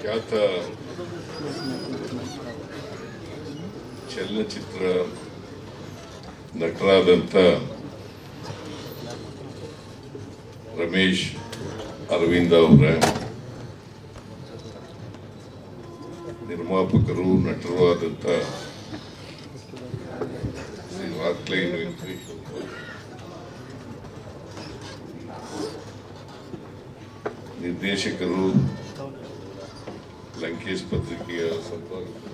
ಖ್ಯಾತ ಚಲನಚಿತ್ರ ನಟರಾದಂಥ ರಮೇಶ್ ಅರವಿಂದ ಅವರ. ನಿರ್ಮಾಪಕರು ನಟರು ಆದಂಥ ಶ್ರೀ ವಾಕ್ಲೈ ವೆಂಕಟೇಶ್ ನಿರ್ದೇಶಕರು ಲಂಕೇಶ್ ಪತ್ರಿಕೆಯ ಸಂಪಾದಕ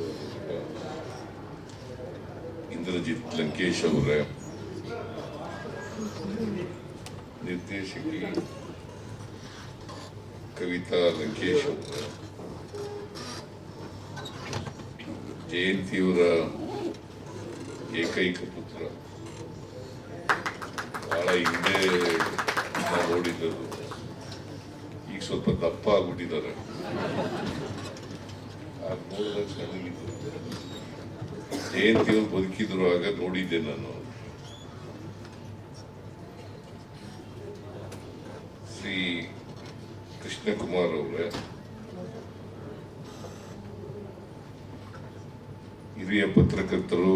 ಇಂದ್ರಜಿತ್ ಲಂಕೇಶ್ ಅವರ. ನಿರ್ದೇಶಕಿ ಕವಿತಾ ಲಂಕೇಶ್ ಅವರ. ಜಯಂತಿಯವರ ಏಕೈಕ ಪುತ್ರ. ಬಹಳ ಹಿಂದೆ ನೋಡಿದ್ದರು ಈಗ ಸ್ವಲ್ಪ ದಪ್ಪ ಆಗ್ಬಿಟ್ಟಿದ್ದಾರೆ. ಆಗ ಲಕ್ಷ ಚೆನ್ನಾಗಿತ್ತು ಜಯಂತಿಯವರು ಬದುಕಿದ್ರು ಆಗ ನೋಡಿದ್ದೆ ನಾನು. ಶ್ರೀ ಕೃಷ್ಣಕುಮಾರ್ ಅವರ. ಹಿರಿಯ ಪತ್ರಕರ್ತರು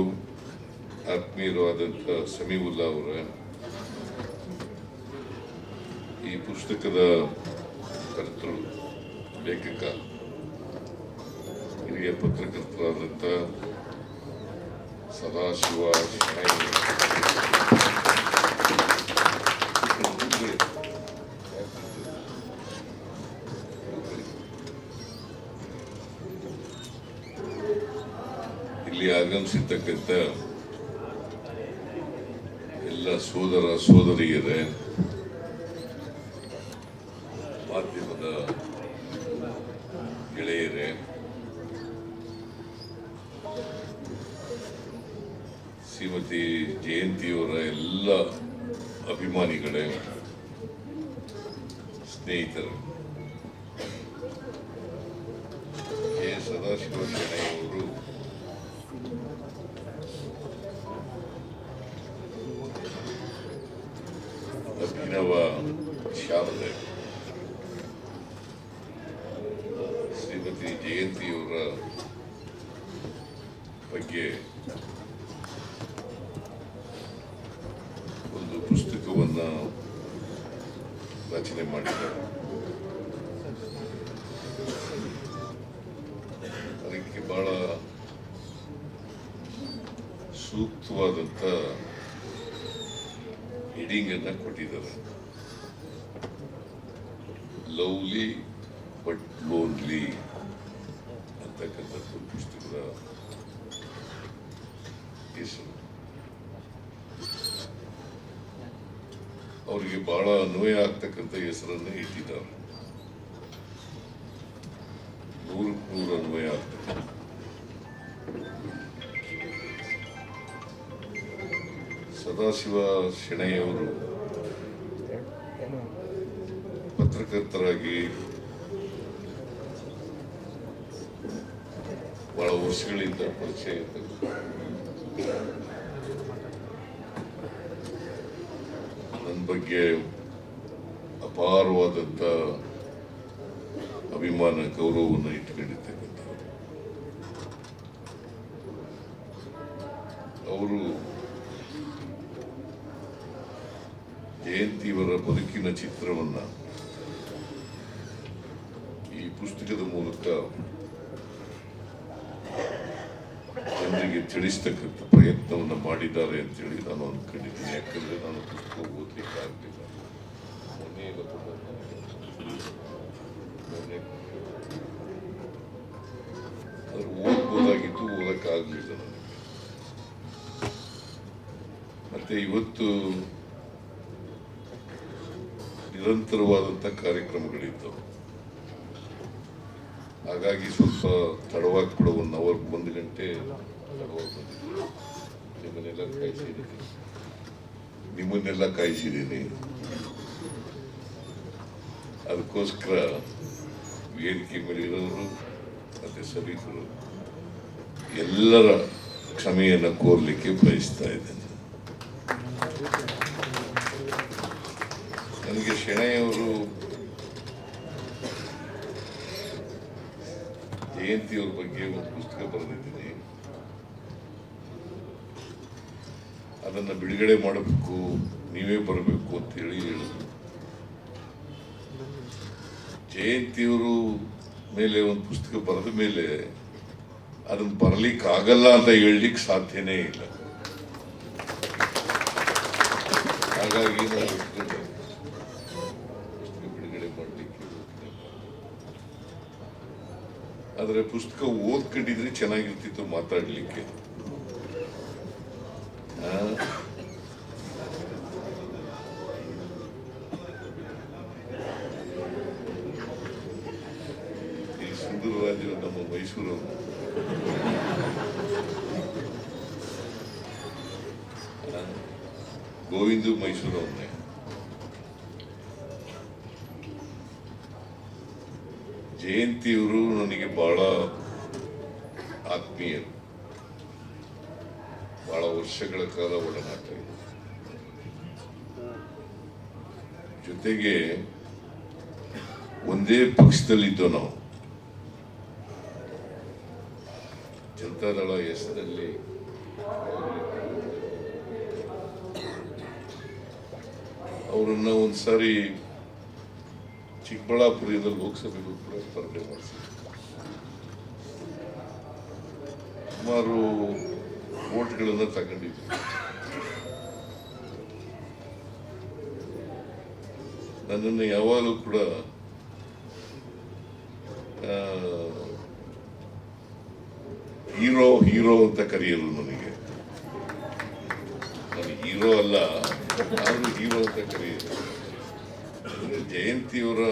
ಆತ್ಮೀಯರು ಆದಂಥ ಸಮೀವುಲ್ಲಾ ಅವರ. ಈ ಪುಸ್ತಕದ ಕರ್ತರು ಲೇಖಕ. ಹಿರಿಯ ಪತ್ರಕರ್ತರಾದಂಥ ಸದಾಶಿವ ಶೆಣೈ ಇಲ್ಲಿ ಆಗಮಿಸಿರ್ತಕ್ಕಂಥ ಎಲ್ಲ ಸೋದರ ಸೋದರಿಯರೇ ಶ್ರೀಮತಿ ಜಯಂತಿಯವರ ಎಲ್ಲ ಅಭಿಮಾನಿಗಳೇ ಸ್ನೇಹಿತರು ಸದಾಶಿವ ಅದಕ್ಕೆ ಬಹಳ ಸೂಕ್ತವಾದಂಥ ಅನ್ನ ಕೊಟ್ಟಿದ್ದಾರೆ. ಲವ್ಲಿ ಬಟ್ ಲೋನ್ಲಿ ಅಂತಕ್ಕಂಥದ್ದು ಪುಸ್ತಕದ ಹೆಸರು ಅವರಿಗೆ ಬಹಳ ಅನ್ವಯ ಆಗ್ತಕ್ಕಂಥ ಹೆಸರನ್ನೇ ಇಟ್ಟಿದ್ದಾರೆ. ನೂರಕ್ಕೆ ನೂರು ಅನ್ವಯ ಆಗ್ತದೆ ಸದಾಶಿವ ಶೆಣೆಯವರು ಪತ್ರಕರ್ತರಾಗಿ ಬಹಳ ವರ್ಷಗಳಿಂದ ಪರಿಚಯ ಇರ್ತಕ್ಕಂಥ ನನ್ನ ಬಗ್ಗೆ ಅಪಾರವಾದಂಥ ಅಭಿಮಾನ ಗೌರವವನ್ನು ಇಟ್ಕೊಂಡಿರ್ತಕ್ಕಂಥವ್ರು. ಅವರು ಜಯಂತಿಯವರ ಬದುಕಿನ ಚಿತ್ರವನ್ನ ಈ ಪುಸ್ತಕದ ಮೂಲಕ ಜನರಿಗೆ ತಿಳಿಸ್ತಕ್ಕಂಥ ಪ್ರಯತ್ನವನ್ನು ಮಾಡಿದ್ದಾರೆ ಅಂತೇಳಿ ನಾನು ಅಂದ್ಕೊಂಡಿದ್ದೀನಿ ಯಾಕಂದರೆ ನಾನು ಪುಸ್ತಕ ಓದಲಿಕ್ಕೆ ಆಗಲಿಲ್ಲ ಓದ್ಬೋದಾಗಿತ್ತು, ಓದಕ್ಕಾಗಲಿಲ್ಲ ನನಗೆ. ಮತ್ತೆ ಇವತ್ತು ನಿರಂತರವಾದಂಥ ಕಾರ್ಯಕ್ರಮಗಳಿದ್ದವು. ಹಾಗಾಗಿ ಸ್ವಲ್ಪ ತಡವಾಗಿ ಕೂಡ ಒಂದು ಅವರ್ ಒಂದು ಗಂಟೆ ನಿಮ್ಮನ್ನೆಲ್ಲ ಕಾಯಿಸಿದ್ದೀನಿ ನಿಮ್ಮನ್ನೆಲ್ಲ ಕಾಯಿಸಿದ್ದೀನಿ ಅದಕ್ಕೋಸ್ಕರ ವೇದಿಕೆ ಮೇಲೆ ಇರೋರು ಮತ್ತೆ ಸಭಿಕರು ಎಲ್ಲರ ಕ್ಷಮೆಯನ್ನು ಕೋರ್ಲಿಕ್ಕೆ ಬಯಸ್ತಾ ಇದ್ದೇನೆ. ನನಗೆ ಶೆಣೆಯವರು ಜಯಂತಿಯವ್ರ ಬಗ್ಗೆ ಒಂದು ಪುಸ್ತಕ ಬರೆದಿದ್ದೀನಿ ಅದನ್ನ ಬಿಡುಗಡೆ ಮಾಡಬೇಕು, ನೀವೇ ಬರಬೇಕು ಅಂತ ಹೇಳಿ ಹೇಳಿದ್ರು. ಜಯಂತಿಯವರು ಮೇಲೆ ಒಂದು ಪುಸ್ತಕ ಬರೆದ ಮೇಲೆ ಅದನ್ನು ಬರಲಿಕ್ಕೆ ಆಗಲ್ಲ ಅಂತ ಹೇಳಲಿಕ್ಕೆ ಸಾಧ್ಯನೇ ಇಲ್ಲ. ಹಾಗಾಗಿ ಬಿಡುಗಡೆ ಮಾಡಲಿಕ್ಕೆ ಆದರೆ ಪುಸ್ತಕ ಓದ್ಕೊಂಡಿದ್ರೆ ಚೆನ್ನಾಗಿರ್ತಿತ್ತು ಮಾತಾಡ್ಲಿಕ್ಕೆ ಆ? ಈ ಸುಂದರರಾಜು ನಮ್ಮ ಮೈಸೂರವರು ಆ? ಗೋವಿಂದು ಮೈಸೂರವನ್ನೇ ಜಯಂತಿಯವರು ನನಗೆ ಬಹಳ ಆತ್ಮೀಯರು ಬಹಳ ವರ್ಷಗಳ ಕಾಲ ಒಡನಾಟ ಇದೆ. ಜೊತೆಗೆ ಒಂದೇ ಪಕ್ಷದಲ್ಲಿದ್ದು ನಾವು, ಜನತಾದಳ ಹೆಸರಲ್ಲಿ ಅವರನ್ನ ಒಂದ್ಸಾರಿ ಚಿಕ್ಕಬಳ್ಳಾಪುರದಲ್ಲಿ ಲೋಕಸಭೆಗೂ ಕೂಡ ಸ್ಪರ್ಧೆ ಮಾಡಿಸಿದ್ರು. ಸುಮಾರು ಓಟ್ಗಳನ್ನು ತಗೊಂಡಿದ್ದೆ ನನ್ನನ್ನು ಯಾವಾಗಲೂ ಕೂಡ ಹೀರೋ ಹೀರೋ ಅಂತ ಕರೆಯಲು ನನಗೆ. ನಾನು ಹೀರೋ ಅಲ್ಲ ಆದ್ರೂ ಹೀರೋ ಅಂತ ಕರೆಯಲು ಜಯಂತಿಯವರ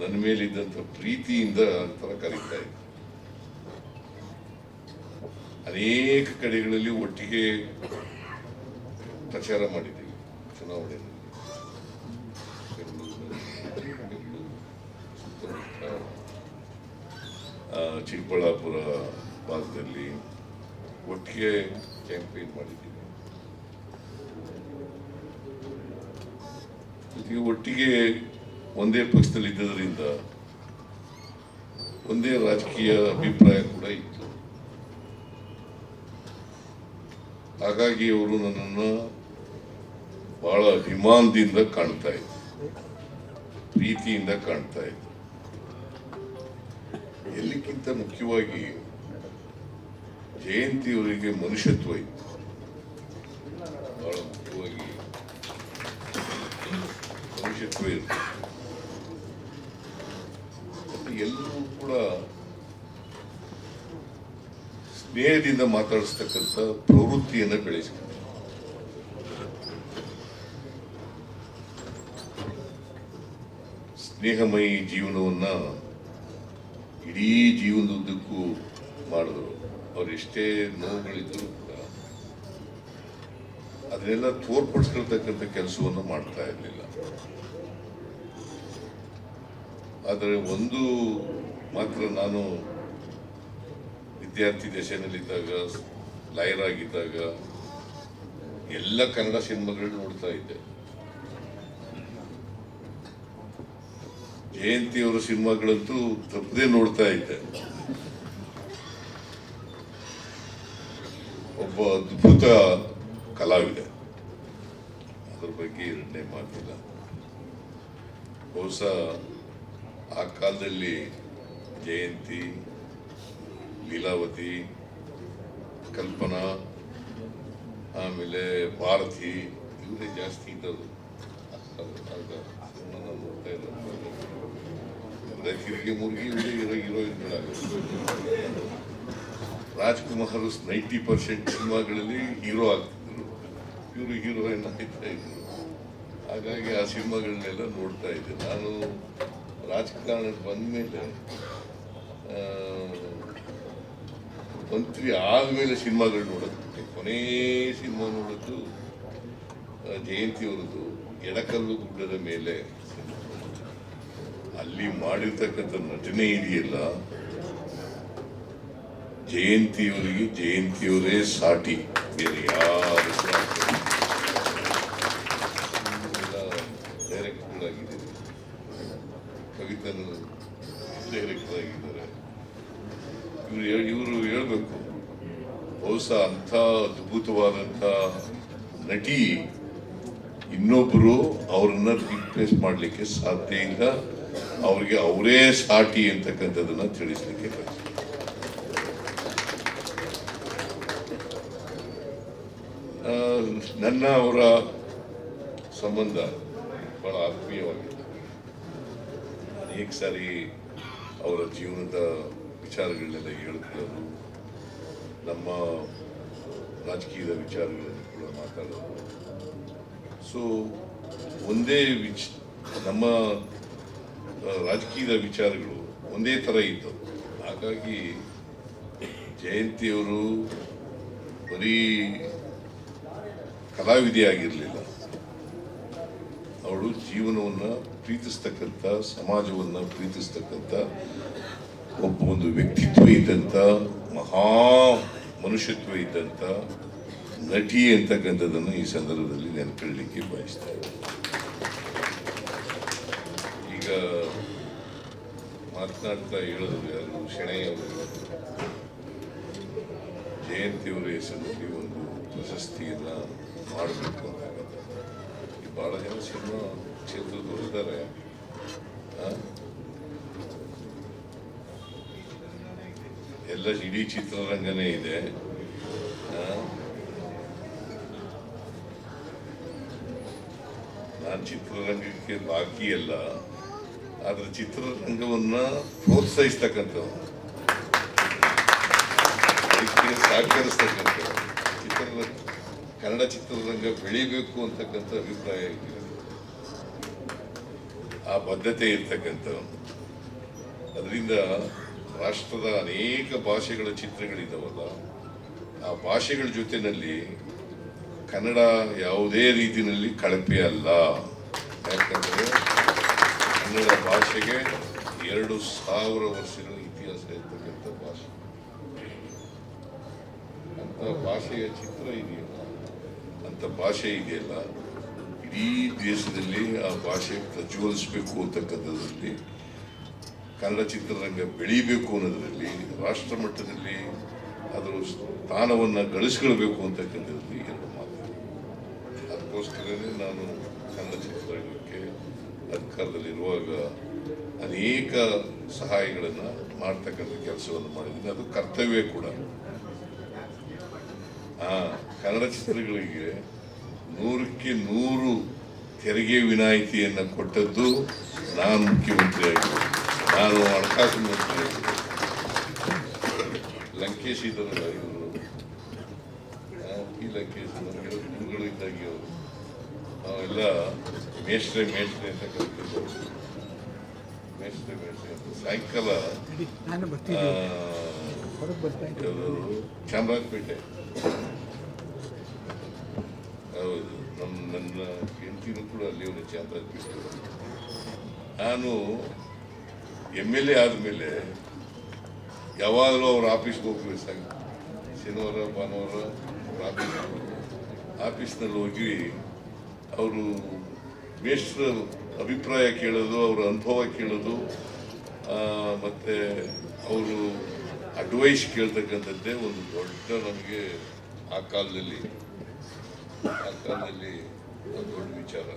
ನನ್ನ ಮೇಲಿದ್ದಂಥ ಪ್ರೀತಿಯಿಂದ ಆ ಥರ ಕರೀತಾ ಇದ್ದೆ. ಅನೇಕ ಕಡೆಗಳಲ್ಲಿ ಒಟ್ಟಿಗೆ ಪ್ರಚಾರ ಮಾಡಿದ್ದೀವಿ ಚುನಾವಣೆಯಲ್ಲಿ. ಚಿಕ್ಕಬಳ್ಳಾಪುರ ಭಾಗದಲ್ಲಿ ಒಟ್ಟಿಗೆ ಕ್ಯಾಂಪೇನ್ ಮಾಡಿದ್ದೀವಿ. ಒಟ್ಟಿಗೆ ಒಂದೇ ಪಕ್ಷದಲ್ಲಿ ಇದ್ದದರಿಂದ ಒಂದೇ ರಾಜಕೀಯ ಅಭಿಪ್ರಾಯ ಕೂಡ ಇತ್ತು. ಹಾಗಾಗಿ ಅವರು ನನ್ನನ್ನು ಬಹಳ ಅಭಿಮಾನದಿಂದ ಕಾಣ್ತಾ ಇದ್ರು. ಪ್ರೀತಿಯಿಂದ ಕಾಣ್ತಾ ಇದ್ರು. ಎಲ್ಲಕ್ಕಿಂತ ಮುಖ್ಯವಾಗಿ ಜಯಂತಿಯವರಿಗೆ ಮನುಷ್ಯತ್ವ ಇತ್ತು. ಬಹಳ ಮುಖ್ಯವಾಗಿ ಮನುಷ್ಯತ್ವ ಇತ್ತು. ಸ್ನೇಹದಿಂದ ಮಾತಾಡಿಸ್ತಕ್ಕಂಥ ಪ್ರವೃತ್ತಿಯನ್ನು ಬೆಳೆಸಿ ಸ್ನೇಹಮಯಿ ಜೀವನವನ್ನ ಇಡೀ ಜೀವನದುದ್ದಕ್ಕೂ ಮಾಡಿದ್ರು ಅವ್ರು ಎಷ್ಟೇ ನೋವುಗಳಿದ್ರು ಕೂಡ ಅದನ್ನೆಲ್ಲ ತೋರ್ಪಡಿಸ್ಕೊಳ್ತಕ್ಕಂಥ ಕೆಲಸವನ್ನು ಮಾಡ್ತಾ ಇರಲಿಲ್ಲ. ಆದರೆ ಒಂದು ಮಾತ್ರ ನಾನು ವಿದ್ಯಾರ್ಥಿ ದಶೆಯಲ್ಲಿದ್ದಾಗ ಲಾಯರ್ ಆಗಿದ್ದಾಗ ಎಲ್ಲ ಕನ್ನಡ ಸಿನಿಮಾಗಳು ನೋಡ್ತಾ ಇದ್ದೆ. ಜಯಂತಿಯವರ ಸಿನಿಮಾಗಳಂತೂ ತಪ್ಪದೇ ನೋಡ್ತಾ ಇದ್ದೆ. ಒಬ್ಬ ಅದ್ಭುತ ಕಲಾವಿದ. ಅದ್ರ ಬಗ್ಗೆ ಎರಡನೇ ಮಾತಿಲ್ಲ. ಬಹುಶಃ ಆ ಕಾಲದಲ್ಲಿ ಜಯಂತಿ ಲೀಲಾವತಿ ಕಲ್ಪನಾ ಆಮೇಲೆ ಭಾರತಿ ಇವರೇ ಜಾಸ್ತಿ ಇದ್ದದು ನೋಡ್ತಾ ಮುರುಗಿ ಇವರೇ ಹೀರೋಯಿನ್ಗಳಾಗ ರಾಜ್ಕುಮಾರ್ ನೈಂಟಿ ಪರ್ಸೆಂಟ್ ಸಿನಿಮಾಗಳಲ್ಲಿ ಹೀರೋ ಆಗ್ತಿದ್ರು. ಇವರು ಹೀರೋಯಿನ್ ಆಗ್ತಾ ಇದ್ರು. ಹಾಗಾಗಿ ಆ ಸಿನಿಮಾಗಳನ್ನೆಲ್ಲ ನೋಡ್ತಾ ಇದ್ದೆ. ನಾನು ರಾಜಕಾರಣಕ್ಕೆ ಬಂದ್ಮೇಲೆ ಆ, ಮಂತ್ರಿ ಆದ್ಮೇಲೆ ಸಿನಿಮಾಗಳು ನೋಡೋದು. ಕೊನೇ ಸಿನಿಮಾ ನೋಡೋದು ಜಯಂತಿ ಅವರದ್ದು, ಎಡಕಲ್ಲು ಗುಡ್ಡದ ಮೇಲೆ ಅಲ್ಲಿ ಮಾಡಿರ್ತಕ್ಕಂಥ ನಟನೆ ಇದೆಯಲ್ಲ ಜಯಂತಿಯವರಿಗೆ ಜಯಂತಿಯವರೇ ಸಾಟಿ. ಬೇರೆ ಯಾರು ಸಾಟಿ ಡೈರೆಕ್ಟರ್ ಆಗಿದ್ದಾರೆ ಕವಿತನು ಡೈರೆಕ್ಟರ್ ಆಗಿದ್ದಾರೆ ಇವರು ಇವರು ಹೇಳ್ಬೇಕು ಬಹುಶಃ ಅಂಥ ಅದ್ಭುತವಾದಂಥ ನಟಿ ಇನ್ನೊಬ್ಬರು ಅವ್ರನ್ನ ರೀಪ್ಲೇಸ್ ಮಾಡಲಿಕ್ಕೆ ಸಾಧ್ಯ ಇಲ್ಲ. ಅವ್ರಿಗೆ ಅವರೇ ಸಾಟಿ ಅಂತಕ್ಕಂಥದ್ದನ್ನ ತಿಳಿಸ್ಲಿಕ್ಕೆ ನನ್ನ ಅವರ ಸಂಬಂಧ ಬಹಳ ಆತ್ಮೀಯವಾಗಿತ್ತು. ಅನೇಕ ಸಾರಿ ಅವರ ಜೀವನದ ವಿಚಾರಗಳನ್ನೆಲ್ಲ ಹೇಳ್ಕೊಳ್ಳೋದು ನಮ್ಮ ರಾಜಕೀಯದ ವಿಚಾರಗಳನ್ನು ಕೂಡ ಮಾತಾಡೋದು ಸೊ ಒಂದೇ ವಿಚ, ನಮ್ಮ ರಾಜಕೀಯದ ವಿಚಾರಗಳು ಒಂದೇ ಥರ ಇದ್ದವು. ಹಾಗಾಗಿ ಜಯಂತಿಯವರು ಬರೀ ಕಲಾವಿದೆಯಾಗಿರಲಿಲ್ಲ ಅವಳು ಜೀವನವನ್ನ ಪ್ರೀತಿಸ್ತಕ್ಕಂಥ, ಸಮಾಜವನ್ನ ಪ್ರೀತಿಸ್ತಕ್ಕಂಥ ಒಬ್ಬ ಒಂದು ವ್ಯಕ್ತಿತ್ವ ಇದ್ದಂಥ, ಮಹಾ ಮನುಷ್ಯತ್ವ ಇದ್ದಂಥ ನಟಿ ಅಂತಕ್ಕಂಥದ್ದನ್ನು ಈ ಸಂದರ್ಭದಲ್ಲಿ ನೆನಪಿಡಲಿಕ್ಕೆ ಬಯಸ್ತಾ. ಈಗ ಮಾತನಾಡ್ತಾ ಹೇಳಿದ್ರು ಯಾರು? ಶೆಣೆಯವರು ಜಯಂತಿಯವರ ಹೆಸರಲ್ಲಿ ಒಂದು ಪ್ರಶಸ್ತಿಯನ್ನ ಮಾಡಬೇಕು ಅಂತ ಭಾಳ ಬಹಳ ಜನ ಸಿನಿಮಾ ಕ್ಷೇತ್ರದವರಿದ್ದಾರೆ ಎಲ್ಲ ಇಡೀ ಚಿತ್ರರಂಗನೇ ಇದೆ. ನಾನು ಚಿತ್ರರಂಗಕ್ಕೆ ಬಾಕಿ ಅಲ್ಲ, ಆದ್ರೆ ಚಿತ್ರರಂಗವನ್ನ ಪ್ರೋತ್ಸಾಹಿಸ್ತಕ್ಕಂಥವ್ರು. ಅದಕ್ಕೆ ಸಹಕರಿಸ್ತಕ್ಕಂಥವ್ರು. ಚಿತ್ರರಂಗ, ಕನ್ನಡ ಚಿತ್ರರಂಗ ಬೆಳಿಬೇಕು ಅಂತಕ್ಕಂಥ ಅಭಿಪ್ರಾಯ ಆ ಬದ್ಧತೆ ಇರ್ತಕ್ಕಂಥವ್ರು. ಅದರಿಂದ ರಾಷ್ಟ್ರದ ಅನೇಕ ಭಾಷೆಗಳ ಚಿತ್ರಗಳಿದಾವಲ್ಲ, ಆ ಭಾಷೆಗಳ ಜೊತೆನಲ್ಲಿ ಕನ್ನಡ ಯಾವುದೇ ರೀತಿಯಲ್ಲಿ ಕಳಪೆ ಅಲ್ಲ. ಯಾಕಂದ್ರೆ ಕನ್ನಡ ಭಾಷೆಗೆ ಎರಡು ಸಾವಿರ ವರ್ಷಗಳ ಇತಿಹಾಸ ಇರ್ತಕ್ಕಂಥ ಭಾಷೆ. ಅಂತ ಭಾಷೆಯ ಚಿತ್ರ ಇದೆಯಲ್ಲ. ಅಂತ ಭಾಷೆ ಇದೆಯಲ್ಲ. ಇಡೀ ದೇಶದಲ್ಲಿ ಆ ಭಾಷೆ ಪ್ರಜ್ವಲಿಸಬೇಕು ಅಂತಕ್ಕಂಥದ್ರಲ್ಲಿ, ಕನ್ನಡ ಚಿತ್ರರಂಗ ಬೆಳೀಬೇಕು ಅನ್ನೋದರಲ್ಲಿ ರಾಷ್ಟ್ರ ಮಟ್ಟದಲ್ಲಿ ಅದರ ಸ್ಥಾನವನ್ನು ಗಳಿಸ್ಕೊಳ್ಬೇಕು ಅಂತಕ್ಕಂಥದ್ರಲ್ಲಿ ಅದಕ್ಕೋಸ್ಕರನೇ ನಾನು ಕನ್ನಡ ಚಿತ್ರರಂಗಕ್ಕೆ ಅಧಿಕಾರದಲ್ಲಿರುವಾಗ ಅನೇಕ ಸಹಾಯಗಳನ್ನು ಮಾಡ್ತಕ್ಕಂಥ ಕೆಲಸವನ್ನು ಮಾಡಿದ್ದೀನಿ. ಅದು ಕರ್ತವ್ಯ ಕೂಡ. ಕನ್ನಡ ಚಿತ್ರಗಳಿಗೆ ನೂರಕ್ಕೆ ನೂರು ತೆರಿಗೆ ವಿನಾಯಿತಿಯನ್ನು ಕೊಟ್ಟದ್ದು ನಾನು ಮುಖ್ಯಮಂತ್ರಿ ಆಗಿದ್ದೆ ನಾನು ಹಣಕಾಸು ಮಂತ್ರಿ ಆಗಿದ್ದೆ ಲಂಕೇಶ್ ಇವರು? ಈ ಲಂಕೇಶ್ ಇದ್ದಾಗಿ ಗುರುಗಳು ಇದ್ದಾಗೆ ಅವರು. ನಾವೆಲ್ಲ ಮೇಷ್ಟ್ರೆ ಮೇಷ್ಟ್ರೆ ಅಂತ ಕರಿತಿದ್ರು. ಮೇಷ್ಟ್ರೆ ಮೇಷ್ಟ್ರೆ ಅಂತ. ಸಾಯಂಕಾಲ? ಚಾಮರಾಜಪೇಟೆ. ಹೌದು ನಮ್ಮ ನನ್ನ ಹೆಂಡತಿನೂ ಕೂಡ ಅಲ್ಲಿ ಒಂದು ಚಾಮರಾಜಪೇಟೆ. ನಾನು ಎಂ ಎಲ್ ಎ ಆದಮೇಲೆ ಯಾವಾಗಲೂ ಅವ್ರ ಆಫೀಸ್ಗೆ ಹೋಗ್ತೀವಿ ಸಾಯಂಕಾಲ. ಶನಿವಾರ ಭಾನುವಾರ ಅವ್ರ ಆಫೀಸ್ ಆಫೀಸ್ನಲ್ಲಿ ಹೋಗಿ ಅವರು ಮೇಷ್ಟ್ರ ಅಭಿಪ್ರಾಯ ಕೇಳೋದು, ಅವರ ಅನುಭವ ಕೇಳೋದು ಮತ್ತು ಅವರು ಅಡ್ವೈಸ್ ಕೇಳ್ತಕ್ಕಂಥದ್ದೇ ಒಂದು ದೊಡ್ಡ ನಮಗೆ ಆ ಕಾಲದಲ್ಲಿ ಆ ಕಾಲದಲ್ಲಿ ಒಂದು ದೊಡ್ಡ ವಿಚಾರ.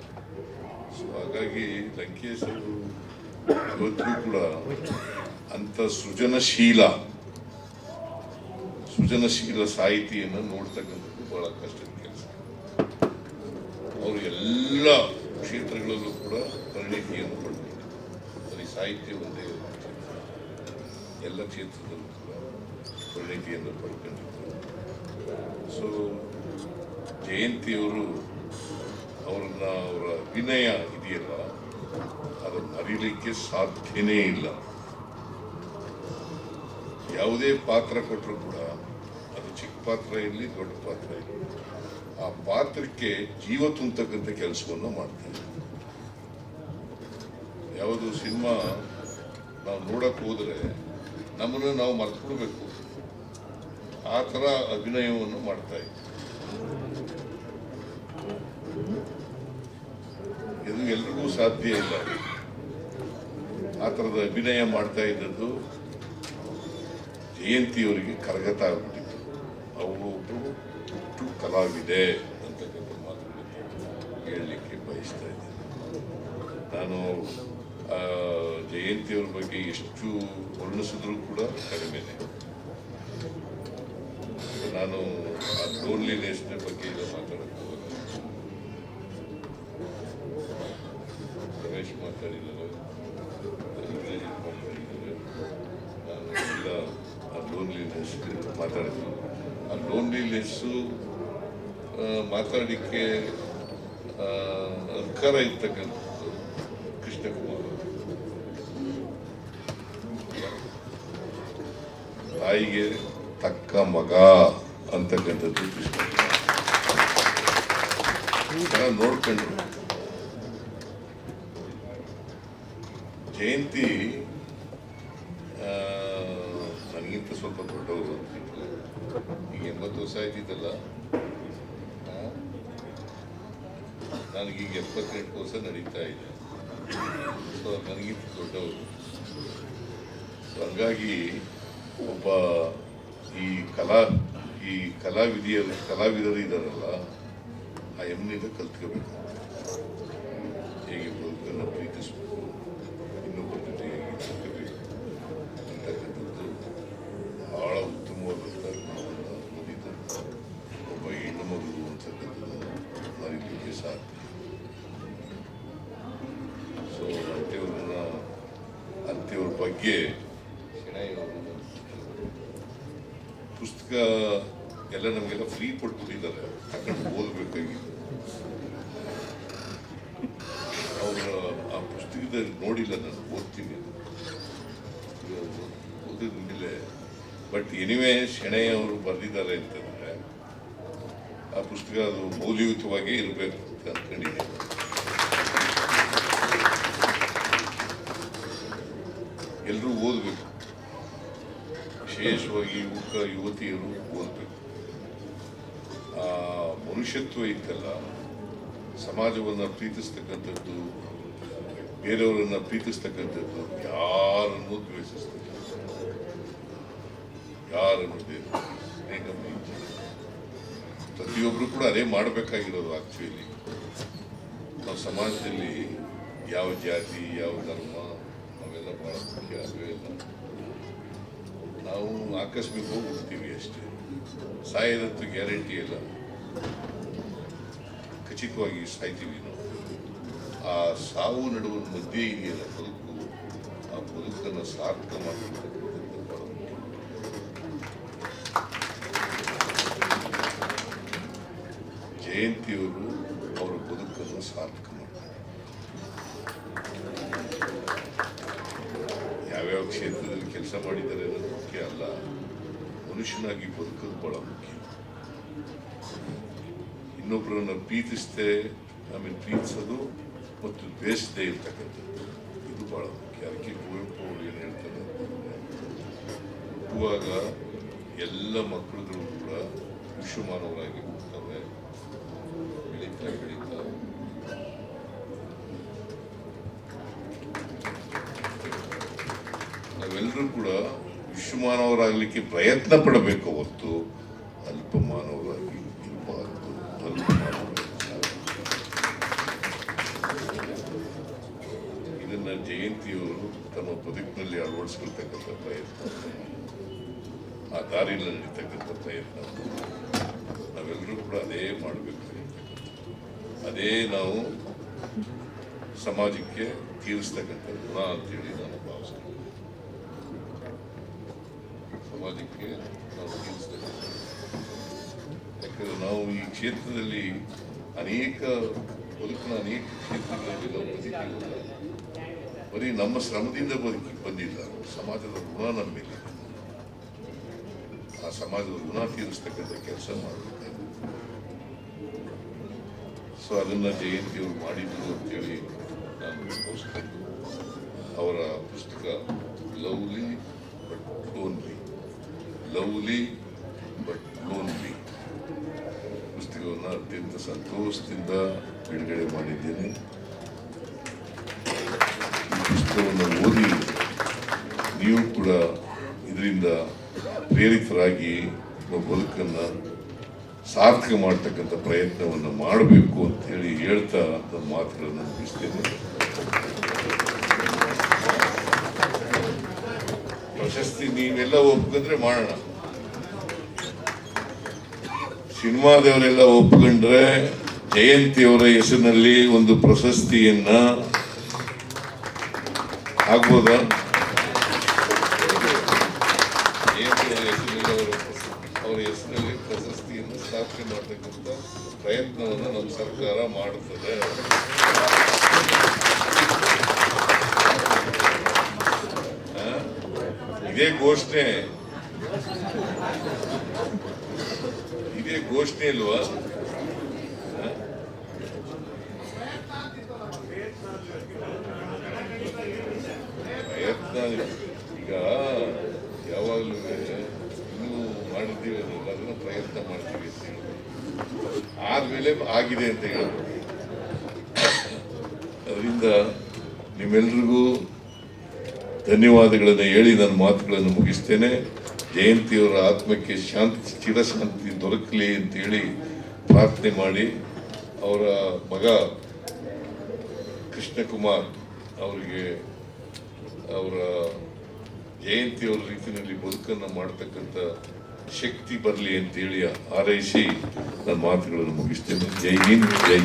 ಸೊ ಹಾಗಾಗಿ ಲಂಕೇಶ್ ಅವರು ಇವತ್ತಿಗೂ ಕೂಡ ಅಂಥ ಸೃಜನಶೀಲ ಸೃಜನಶೀಲ ಸಾಹಿತಿಯನ್ನು ನೋಡ್ತಕ್ಕಂಥದ್ದು ಬಹಳ ಕಷ್ಟಕ್ಕೆ ಅವರು ಎಲ್ಲ ಕ್ಷೇತ್ರಗಳಲ್ಲೂ ಕೂಡ ಪರಿಣಿತಿಯನ್ನು ಪಡೆದಿದ್ದಾರೆ. ಬರೀ ಸಾಹಿತ್ಯ ಒಂದೇ. ಎಲ್ಲ ಕ್ಷೇತ್ರದಲ್ಲೂ ಕೂಡ ಪರಿಣಿತಿಯನ್ನು ಪಡ್ಕೊಂಡಿದ್ದರು. ಸೊ ಜಯಂತಿಯವರು ಅವರನ್ನ ಅವರ ವಿನಯ ಇದೆಯಲ್ಲ ಅದನ್ನು ಮರೀಲಿಕ್ಕೆ ಸಾಧ್ಯನೇ ಇಲ್ಲ. ಯಾವುದೇ ಪಾತ್ರ ಕೊಟ್ಟರು ಕೂಡ ಅದು ಚಿಕ್ಕ ಪಾತ್ರ ಇರಲಿ, ದೊಡ್ಡ ಪಾತ್ರ ಇರಲಿ. ಆ ಪಾತ್ರಕ್ಕೆ ಜೀವ ತುಂಬತಕ್ಕಂಥ ಕೆಲಸವನ್ನು ಮಾಡ್ತಾರೆ ಯಾವುದು ಸಿನಿಮಾ ನಾವು ನೋಡಕ್ ಹೋದ್ರೆ ನಮ್ಮನ್ನು ನಾವು ಮರ್ತ್ಬಿಡ್ಬೇಕು. ಆ ಥರ ಅಭಿನಯವನ್ನು ಮಾಡ್ತಾ ಇದ್ದೆ. ಇದು ಎಲ್ರಿಗೂ ಸಾಧ್ಯ ಇಲ್ಲ. ಆ ಥರದ ಅಭಿನಯ ಮಾಡ್ತಾ ಇದ್ದದ್ದು ಜಯಂತಿಯವರಿಗೆ ಕರಗತ ಒಬ್ಬರು ಕಲಾವಿದೆ ಅಂತಕ್ಕಂಥ ಮಾತುಗಳನ್ನು ಹೇಳಲಿಕ್ಕೆ ಬಯಸ್ತಾ ಇದ್ದೇನೆ. ನಾನು ಜಯಂತಿಯವ್ರ ಬಗ್ಗೆ ಎಷ್ಟು ವರ್ಣಿಸಿದ್ರು ಕೂಡ ಕಡಿಮೆನೆ. ನಾನು ಆ ಲೋನ್ಲಿನೆಸ್ನ ಬಗ್ಗೆ ಈಗ ಮಾತಾಡಕ್ಕೆ ಹೋಗಲ್ಲ. ರಮೇಶ್ ಮಾತಾಡಿದ್ದಾರೆ. ಮಾತಾಡಿದ್ದಾರೆ. ನಾನು ಇಲ್ಲ ಆ ಲೋನ್ಲಿನೆಸ್ ಮಾತಾಡ್ತೀನಿ. ಆ ಲೋನ್ಲಿನೆಸ್ಸು ಮಾತಾಡಲಿಕ್ಕೆ ಅಧಿಕಾರ ಇರ್ತಕ್ಕಂಥದ್ದು ಕೃಷ್ಣಕುಮಾರ್. ತಾಯಿಗೆ ತಕ್ಕ ಮಗ ಅಂತಕ್ಕಂಥದ್ದು ಕೃಷ್ಣಕುಮಾರ್ ನೋಡ್ಕೊಂಡು ಜಯಂತಿ ನನಗಿಂತ ಸ್ವಲ್ಪ ದೊಡ್ಡವರು. ಈಗ ಎಂಬತ್ತು ವರ್ಷ ಆಯ್ತಿದ್ದಲ್ಲ ಆ, ನನಗೀಗ ಎಪ್ಪತ್ತೆಂಟು ವರ್ಷ ನಡೀತಾ ಇದೆ. ಸೊ, ನನಗಿಂತ ದೊಡ್ಡವರು. ಸೊ ಹಂಗಾಗಿ ಒಬ್ಬ ಈ ಕಲಾ, ಈ ಕಲಾವಿದಿಯ ಕಲಾವಿದರು ಇದ್ದಾರಲ್ಲ, ಆ ಎಮ್ಮಿನಿಂದ ಕಲ್ತ್ಕೋಬೇಕು. ಪುಸ್ತಕದ ನೋಡಿಲ್ಲ ನಾನು, ಓದ್ತೀನಿ ಓದಿದ್ಮೇಲೆ ಬಟ್ ಎನಿವೆ ಶೆಣೈ ಅವರು ಬರೆದಿದ್ದಾರೆ ಅಂತಂದರೆ, ಆ ಪುಸ್ತಕ ಅದು ಮೌಲ್ಯಯುತವಾಗೇ ಇರಬೇಕು ಅಂತ ಅನ್ಕೊಂಡಿದ್ದೀನಿ ಎಲ್ಲರೂ ಓದಬೇಕು. ವಿಶೇಷವಾಗಿ ಯುವಕ, ಯುವತಿಯರು ಓದಬೇಕು. ಆ ಮನುಷ್ಯತ್ವ ಇತ್ತಲ್ಲ, ಸಮಾಜವನ್ನು ಪ್ರೀತಿಸ್ತಕ್ಕಂಥದ್ದು ಬೇರೆಯವರನ್ನ ಪ್ರೀತಿಸ್ತಕ್ಕಂಥದ್ದು ಯಾರನ್ನು ದ್ವೇಷಿಸ್ತಕ್ಕಂಥದ್ದು ಯಾರನ್ನು ಪ್ರತಿಯೊಬ್ಬರು ಕೂಡ ಅದೇ ಮಾಡಬೇಕಾಗಿರೋದು ಆಕ್ಚುಲಿ ನಾವು ಸಮಾಜದಲ್ಲಿ ಯಾವ ಜಾತಿ, ಯಾವ ಧರ್ಮ, ಅವೆಲ್ಲ ಬಹಳ ಮುಖ್ಯ ಇಲ್ಲ ನಾವು ಆಕಸ್ಮಿಕವಾಗಿ ಹೋಗ್ಬಿಡ್ತೀವಿ ಅಷ್ಟೇ. ಸಾಯೋದಂತೂ ಗ್ಯಾರಂಟಿ ಇಲ್ಲ. ಖಚಿತವಾಗಿ ಸಾಯ್ತೀವಿ ನಾವು. ಆ ಸಾವು ನಡುವಿನ ಮಧ್ಯೆ ಇದೆಯಲ್ಲ ಬದುಕು ಆ ಬದುಕನ್ನು ಸಾರ್ಥಕ ಮುಖ್ಯ ಜಯಂತಿಯವರು ಅವರ ಬದುಕನ್ನು ಸಾರ್ಥಕ ಮಾಡ್ತಾರೆ. ಯಾವ್ಯಾವ ಕ್ಷೇತ್ರದಲ್ಲಿ ಕೆಲಸ ಮಾಡಿದ್ದಾರೆ ಅನ್ನೋದು ಮುಖ್ಯ ಅಲ್ಲ. ಮನುಷ್ಯನಾಗಿ ಬದುಕೋದು ಬಹಳ ಮುಖ್ಯ. ಇನ್ನೊಬ್ಬರನ್ನ ಪ್ರೀತಿಸ್ತೇ ಆಮೇಲೆ ಪ್ರೀತಿಸೋದು ಮತ್ತು ದ್ವೇಷದೇ ಇರ್ತಕ್ಕಂಥದ್ದು. ಇದು ಬಹಳ ಮುಖ್ಯ. ಅದಕ್ಕೆ ಕುವೆಂಪು ಅವರು ಏನು ಹೇಳ್ತಾರೆ ಹುಟ್ಟುವಾಗ ಎಲ್ಲ ಮಕ್ಕಳುಗಳು ಕೂಡ ವಿಶ್ವಮಾನವರಾಗಿ ಹುಟ್ಟುತ್ತವೆ ಬೆಳೀತಾ ಬೆಳೀತಾ. ನಾವೆಲ್ಲರೂ ಕೂಡ ವಿಶ್ವಮಾನವರಾಗಲಿಕ್ಕೆ ಪ್ರಯತ್ನ ಪಡಬೇಕು ಹೊತ್ತು. ಇದನ್ನ ಜಯಂತಿಯವರು ತಮ್ಮ ಬದುಕಿನಲ್ಲಿ ಅಳವಡಿಸ್ಕೊಳ್ತಕ್ಕಂಥ ಪ್ರಯತ್ನ. ಆ ದಾರಿಯಲ್ಲಿ ನಡೀತಕ್ಕಂಥ ಪ್ರಯತ್ನ. ನಾವೆಲ್ಲರೂ ಕೂಡ ಅದೇ ಮಾಡಬೇಕು. ಅದೇ ನಾವು ಸಮಾಜಕ್ಕೆ ತೀರಿಸ್ತಕ್ಕಂಥ ಗುಣ ಅಂತೇಳಿ ನಾನು ಭಾವಿಸ್ತೇನೆ. ಸಮಾಜಕ್ಕೆ ನಾವು ತೀರಿಸ್ತಕ್ಕಂಥ ಯಾಕಂದ್ರೆ ನಾವು ಈ ಕ್ಷೇತ್ರದಲ್ಲಿ ಅನೇಕ ಬದುಕಿನ ಅನೇಕ ಕ್ಷೇತ್ರಗಳಲ್ಲಿ ನಾವು ಬದುಕಿಲ್ಲ ಬರೀ ನಮ್ಮ ಶ್ರಮದಿಂದ ಬದುಕಿ ಬಂದಿಲ್ಲ. ಸಮಾಜದ ಋಣ ನಮ್ಮಿಲ್ಲ ಆ ಸಮಾಜದ ಋಣ ತೀರಿಸ್ತಕ್ಕಂಥ ಕೆಲಸ ಮಾಡಬೇಕು ಸೊ ಅದನ್ನ ಜಯಂತಿಯವರು ಮಾಡಿದ್ರು ಅಂತೇಳಿ ನಾನು ಭಾವಿಸ್ಕೊಂಡು ಅವರ ಪುಸ್ತಕ lovely but lonely. Lovely but lonely. ಪುಸ್ತಕವನ್ನು ಅತ್ಯಂತ ಸಂತೋಷದಿಂದ ಬಿಡುಗಡೆ ಮಾಡಿದ್ದೇನೆ. ಪುಸ್ತಕವನ್ನು ಓದಿ ನೀವು ಕೂಡ ಇದರಿಂದ ಪ್ರೇರಿತರಾಗಿ ಬದುಕನ್ನು ಸಾರ್ಥಕ ಮಾಡ್ತಕ್ಕಂಥ ಪ್ರಯತ್ನವನ್ನು ಮಾಡಬೇಕು ಅಂತೇಳಿ ಹೇಳ್ತಾ ಅಂತ ಮಾತುಗಳನ್ನು ಮುಗಿಸ್ತೇನೆ. ಪ್ರಶಸ್ತಿ ನೀವೆಲ್ಲ ಒಪ್ಕೊಂಡ್ರೆ ಮಾಡೋಣ. ಸಿನಿಮಾದವರೆಲ್ಲ ಒಪ್ಕೊಂಡ್ರೆ ಜಯಂತಿಯವರ ಹೆಸರಿನಲ್ಲಿ ಒಂದು ಪ್ರಶಸ್ತಿಯನ್ನ ಆಗ್ಬೋದಾ? ಅವರ ಹೆಸರಿನಲ್ಲಿ ಪ್ರಶಸ್ತಿಯನ್ನು ಸ್ಥಾಪನೆ ಮಾಡತಕ್ಕಂಥ ಪ್ರಯತ್ನವನ್ನು ನಮ್ಮ ಸರ್ಕಾರ ಮಾಡುತ್ತದೆ? ಇದೇ ಘೋಷಣೆ. ಇದೇ ಘೋಷಣೆ ಅಲ್ವಾ ಪ್ರಯತ್ನ ಈಗ ಯಾವಾಗಲೂ ಇನ್ನೂ ಮಾಡಿದ್ದೀವಿ ಅನ್ನೋಲ್ಲ ಅದನ್ನು ಪ್ರಯತ್ನ ಮಾಡ್ತೀವಿ ಅಂತ ಹೇಳಿ ಆದ್ಮೇಲೆ ಆಗಿದೆ ಅಂತ ಹೇಳ್ಬೋದು. ಅದರಿಂದ ನಿಮ್ಮೆಲ್ರಿಗೂ ಧನ್ಯವಾದಗಳನ್ನು ಹೇಳಿ ನನ್ನ ಮಾತುಗಳನ್ನು ಮುಗಿಸ್ತೇನೆ. ಜಯಂತಿಯವರ ಆತ್ಮಕ್ಕೆ ಶಾಂತಿ ಚಿರಶಾಂತಿ ದೊರಕಲಿ ಅಂತೇಳಿ ಪ್ರಾರ್ಥನೆ ಮಾಡಿ ಅವರ ಮಗ ಕೃಷ್ಣಕುಮಾರ್ ಅವರಿಗೆ ಅವರ ಜಯಂತಿಯವರ ರೀತಿಯಲ್ಲಿ ಬದುಕನ್ನು ಮಾಡ್ತಕ್ಕಂಥ ಶಕ್ತಿ ಬರಲಿ ಅಂತೇಳಿ ಹಾರೈಸಿ ನನ್ನ ಮಾತುಗಳನ್ನು ಮುಗಿಸ್ತೇನೆ. ಜೈ ಹಿಂದ್, ಜೈ